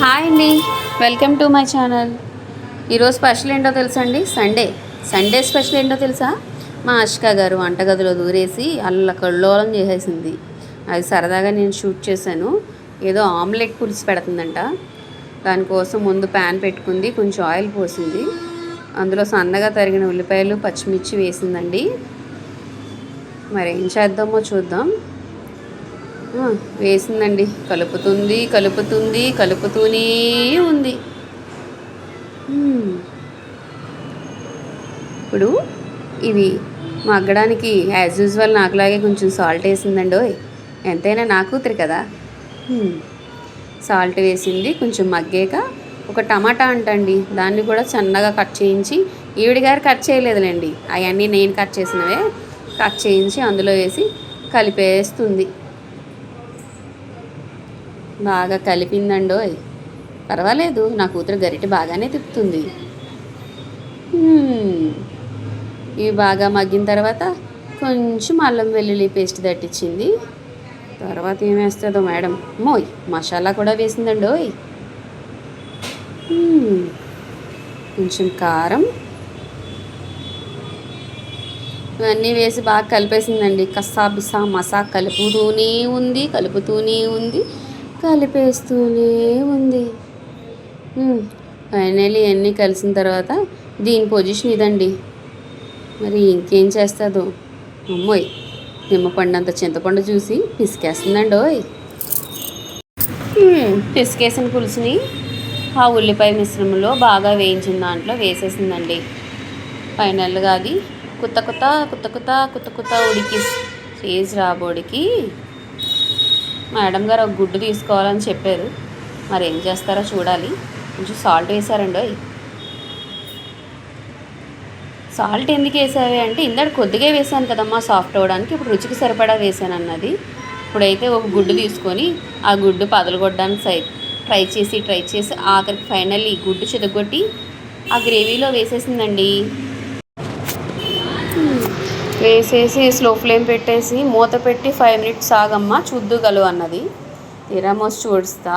Hi అండి. Welcome to my channel. ఈరోజు special ఏంటో తెలుసా అండి సండే. సండే స్పెషల్ ఏంటో తెలుసా? మా అష్క గారు వంటగదిలో దూరేసి అల్ల కల్లోలం చేసేసింది. అది సరదాగా నేను షూట్ చేశాను. ఏదో ఆమ్లెట్ పులుసు పెడుతుందంట. దానికోసం ముందు ప్యాన్ పెట్టుకుంది కొంచెం ఆయిల్ పోసింది. అందులో సన్నగా తరిగిన ఉల్లిపాయలు పచ్చిమిర్చి వేసిందండి. మరి ఏం చేద్దామో చూద్దాం. వేసిందండి. కలుపుతుంది కలుపుతుంది కలుపుతూనే ఉంది. ఇప్పుడు ఇవి మగ్గడానికి యాజ్ యూజువల్ నాకులాగే కొంచెం సాల్ట్ వేసిందండి ఓయ్. ఎంతైనా నా కూతురు కదా. సాల్ట్ వేసింది కొంచెం మగ్గాక ఒక టమాటా అంటండి. దాన్ని కూడా సన్నగా కట్ చేయించి ఈవిడ గారు కట్ చేయలేదులేండి. అవన్నీ నేను కట్ చేసినవే. కట్ చేయించి అందులో వేసి కలిపేస్తుంది. బాగా కలిపిందండోయ్ పర్వాలేదు నా కూతురు గరిటె బాగానే తిప్పుతుంది. ఇవి బాగా మగ్గిన తర్వాత కొంచెం అల్లం వెల్లుల్లి పేస్ట్ దట్టించింది తర్వాత ఏం వేస్తుందో మేడం? మోయ్ మసాలా కూడా వేసిందండోయ్ ఓయ్ కొంచెం కారం. ఇవన్నీ వేసి బాగా కలిపేసిందండి. కస్సా మసా కలుపుతూనే ఉంది కలుపుతూనే ఉంది. కలిపేస్తూనే ఉంది. ఫైనలీ అన్నీ కలిసిన తర్వాత దీని పొజిషన్ ఇదండి. మరి ఇంకేం చేస్తుందో? అమ్మోయ్! నిమ్మపండు అంత చింతపండు చూసి పిసికేస్తుందండి ఓయ్! పిసికేసిన పులుసుని ఆ ఉల్లిపాయ మిశ్రమంలో బాగా వేయించిన దాంట్లో వేసేసిందండి. ఫైనల్గా అది కుత్త కుత్త కుత్త కుత్త కుత్త కుత్త ఉడికి చేసి రాబోడికి మేడం గారు ఒక గుడ్డు తీసుకోవాలని చెప్పారు. మరి ఏం చేస్తారో చూడాలి. కొంచెం సాల్ట్ వేసారండి సాల్ట్ ఎందుకు వేసావి అంటే ఇందాక కొద్దిగా వేసాను కదమ్మా సాఫ్ట్ అవ్వడానికి ఇప్పుడు రుచికి సరిపడా వేసాను అన్నది. ఇప్పుడైతే ఒక గుడ్డు తీసుకొని ఆ గుడ్డు పదలగొట్టడానికి సై ట్రై చేసి ట్రై చేసి ఆఖరికి ఫైనల్లీ గుడ్డు చితగొట్టి ఆ గ్రేవీలో వేసేసిందండి. వేసేసి స్లో ఫ్లేమ్ పెట్టేసి మూత పెట్టి ఫైవ్ మినిట్స్ ఆగమ్మా చూద్దుగలు అన్నది. తీరామోస్ చూడుస్తా.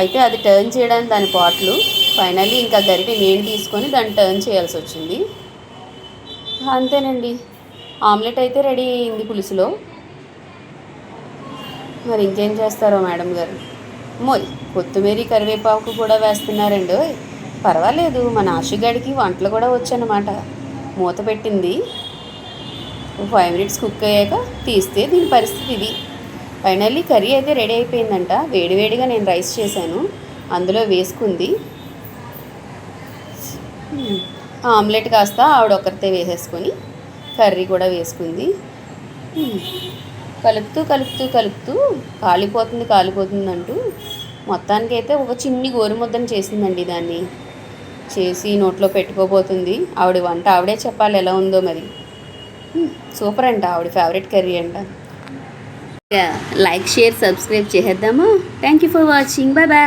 అయితే అది టర్న్ చేయడానికి దాని పాట్లు ఫైనల్లీ ఇంకా గరిటె నేను తీసుకొని దాన్ని టర్న్ చేయాల్సి వచ్చింది. అంతేనండి. ఆమ్లెట్ అయితే రెడీ అయింది పులుసులో. మరి ఇంకేం చేస్తారో మేడం గారు? మోయ్ కొత్తిమీర కరివేపాకు కూడా వేస్తున్నారండి. పర్వాలేదు మన ఆశుగాడికి వంటలు కూడా వచ్చనమాట మూత పెట్టింది. ఫైవ్ మినిట్స్ కుక్ అయ్యాక తీస్తే దీని పరిస్థితి ఇది. ఫైనల్లీ కర్రీ అయితే రెడీ అయిపోయిందంట. వేడివేడిగా నేను రైస్ చేశాను. అందులో వేసుకుంది. ఆమ్లెట్ కాస్త ఆవిడ ఒకరితే వేసేసుకొని కర్రీ కూడా వేసుకుంది. కలుపుతూ కలుపుతూ కలుపుతూ కాలిపోతుంది కాలిపోతుంది అంటూ మొత్తానికి అయితే ఒక చిన్ని గోరుముద్దను చేసిందండి దాన్ని. చేసి నోట్లో పెట్టుకోబోతుంది. ఆవిడ వంట ఆవిడే చెప్పాలి ఎలా ఉందో మరి. సూపర్ అంట ఆవిడ ఫేవరెట్ కర్రీ అంట. లైక్ షేర్ సబ్స్క్రైబ్ చేసేద్దాము. Thank you for watching bye bye